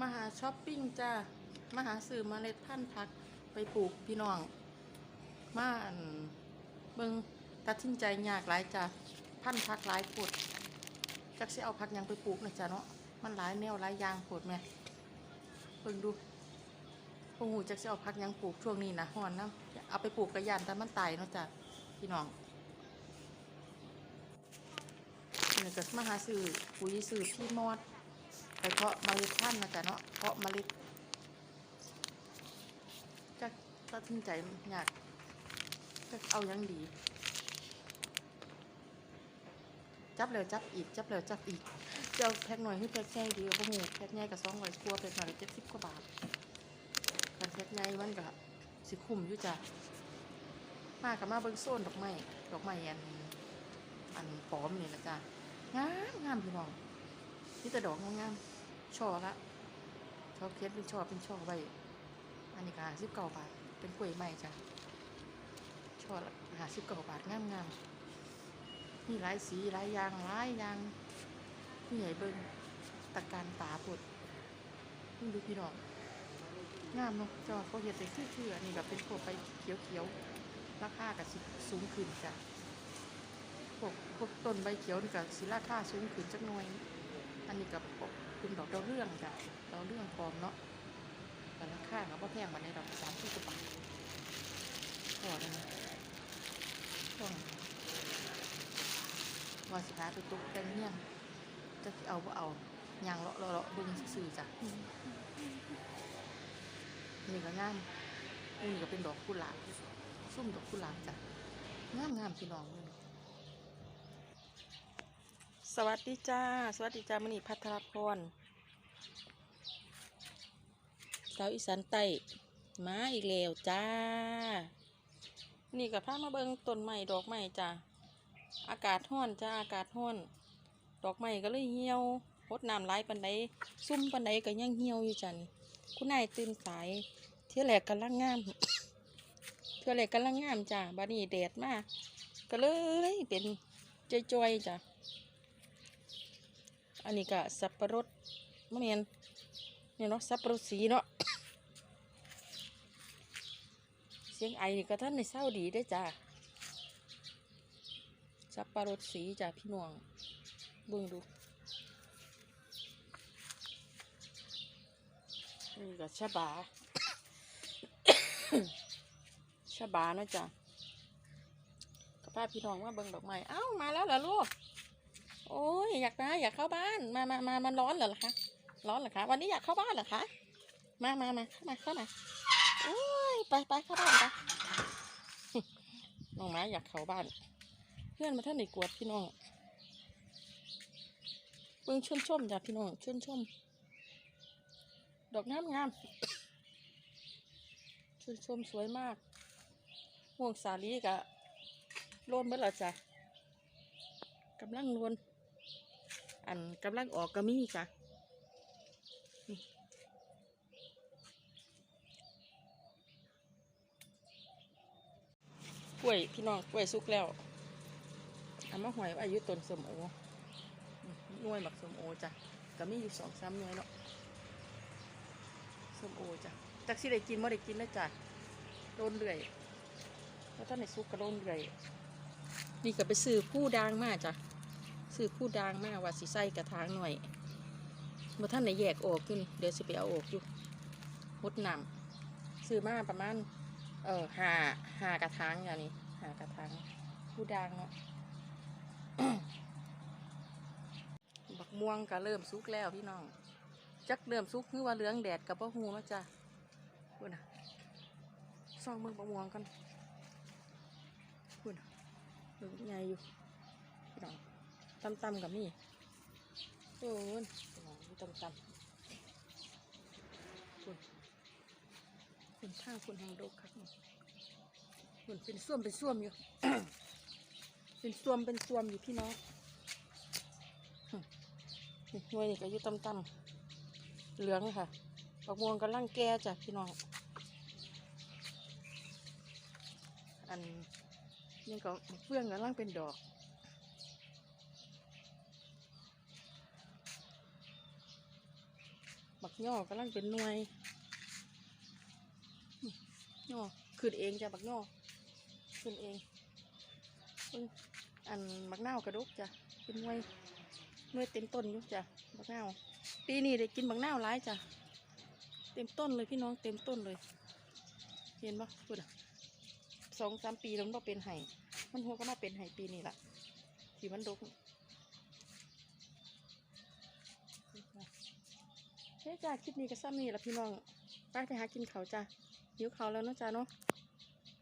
มาหาช้อปปิ้งจ้ามาหาซื้อมเมล็ดพันธุ์ผักไปปลูกพี่น้องมาอันเบิงตัดสินใจยากหลายจ้าพันธุ์ผักหลายโพดจักสิเอาผักยังไปปลูกนะจ้าเนาะมันหลายแนวหลายยางโพดแม่เบิ่งดูพวกหูจักสิเอาผักยังปลูกช่วงนี้นะฮ้อนนะเอาไปปลูกกระยานแต่มันตายเนาะจ้าพี่น้องเนี่ยก็มาหาซื้อปุ๋ยซื้อพี่มอด ไปเพาะเมล็ดพันธุ์นะจ๊ะเนาะเพาะเมล็ดจะตัดสินใจอยากจะเอายังดี จับแล้วจับอีก จับแล้วจับอีกจะเอาแพ็คหน่อยให้แพ็คใหญ่ดีกว่าพวกหมูแพ็คใหญ่กับสองร้อยกว่าแพ็คหน่อยเจ็ดสิบกว่าบาทแต่แพ็คใหญ่มันก็สิคุ้มอยู่จ้ะมากับมาเบิ้งโซนดอกไม้ดอกไม้อันอันปลอมนี่นะจ๊ะงามงามพี่น้องนี่แต่ดอกงาม ช่อละช่อเคสเป็นช่อเป็นช่อไว้ อันนี้ก็หาสิบเก้าบาท เป็นกล้วยใหม่จ้ะช่อละหาสิบเก้าบาทงามๆมีหลายสีหลายอย่างหลายอย่างนี่ใหญ่เบิ้งตะการตาปวดนี่ดูพี่น้องงามเนาะจอเขาเห็ดแต่ชื่อๆอันนี้แบบเป็นพวกไปเขียวๆ ราคากับสิสูงขึ้นจ้ะพวกพวกต้นใบเขียวนี่ก็สิราคาสูงขึ้นจักหน่อย อันนี้กับ เป็นดอกดาเรื่องจ้ะดาเรื่องปลอมเนาะแต่ราคาก็บ่แพงกว่าในดอกสามที่กว่าบาทพอแล้วนะช่วงว่าสิพาไปตุ๊กแต่งเฮียจะเอาบ่เอายางเลาะเลาะบึงซื่อจ้ะนี่ก็งามนี่ก็เป็นดอกกุหลาบซุ่มดอกกุหลาบจ้ะงามงามๆพี่น้องเลย สวัสดีจ้า สวัสดีจ้ามณีพัทรพรสาวอีสานใต้มาอีกแล้วจ้า นี่กับพามาเบิงต้นไม้ดอกไม้จ้าอากาศห้อนจ้าอากาศห้อน ดอกไม้ก็เลยเหี่ยวรดน้ำหลายปันใดซุ่มปันใดก็ยังเหี่ยวอยู่จ้ะนี่คุณนายตื่นสาย เที่ยวแหลกกำลังงามเที่ยวแหลกกำลังงามจ้าบัดนี้แดดมากก็เลยเป็นจอยๆจ้ะ อันนี้ก็สับปะรดมะเมียนเนี่ยเนาะสับปะรดสีเนาะเสียงไอนี่ก็ท่านในเศร้าดีได้จ้าสับปะรดสีจ้ะพี่น้องเบิ่งดูนี่ก็ชะบาชะบาเนาะจ้ะกับป้าพี่น้องว่าเบิ่งดอกไม้เอ้ามาแล้วเหรอลูก โอ้ยอยากมาอยากเข้าบ้านมามามามันร้อนเหรอคะร้อนเหรอคะวันนี้อยากเข้าบ้านเหรอคะมามามาเข้ามาเข้ามาโอ้ยไปไปเข้าบ้านไปน้องหมาอยากเข้าบ้าน เพื่อนมาท่านไหนกวดพี่น้องเบิ่งชื่นชมจ้ะพี่น้องชื่นชม ดอกงามงามชื่นชมสวยมากห่วงสาลีกะโลนเมื่อไรจ้ะกำลังโลน อันกำลังออกก็มีจ้ะนี่กล้วยพี่น้องกล้วยสุกแล้วอามาหอยอายุต้นสมโอน่วยบักสมโอจ้ะก็มีอยู่สองสามหน่วยเนาะสมโอจ้ะจักสิได้กินไม่ได้กินแล้วจ้ะโดนเรื่อยแล้วท่านในซุกก็โดนเรื่อยนี่ก็ไปซื้อผู้ดางมาจ้ะ ซื้อผู้ดังมากว่าสิใส่กระถางหน่อยเมื่อท่านไหนแยกออกอยู่นี่เดี๋ยวสิไปเอาออกอยู่หดนำซื้อมาประมาณเออหาหากระถางอย่างนี้หากระถางผู้ดังเนาะบักม่วงก็เริ่มสุกแล้วพี่น้องจักเริ่มสุกคือว่าเหลืองแดดกับบ่หูแล้วจ้ะพูดนะซ่องเมืองบักม่วงกันพูดนะใหญ่อยู่พี่น้อง ตำตำๆกับมี่โอ้ยตำตำคุณคุณข้างคุณแหงโดกครับคุณเป็นส้วมเป็นส้วมอยู่ เป็นส้วมเป็นส้วมอยู่พี่น้องหน่วยนี่ก็อยู่ตำตำๆเหลืองค่ะปักม่วงกำลังแก่จ้ะพี่น้อง อันนี่ก็เฟื่องกำลังเป็นดอก บักย่อกำลังเป็นหน่วยย่อขึ้นเองจ้ะบักย่อขึ้นเองอันบักเน่ากระดกจ้ะเป็นหน่วยหน่วยเต็มต้นอยู่จ้ะบักเน่าปีนี้ได้กินบักเน่าวหลายจ้ะเต็มต้นเลยพี่น้องเต็มต้นเลย เห็นปะพูดอะสองสามปีแล้วมันเป็นไห้มันหัวก็มาเป็นไห้ปีนี้ละที่มันดก นี่เฮ้จ้าคลิปนี้ก็ซ้ำนี่ละพี่น้องไปไปหากินเขาจ้าหิวเขาแล้วเนาะจ้าเนาะ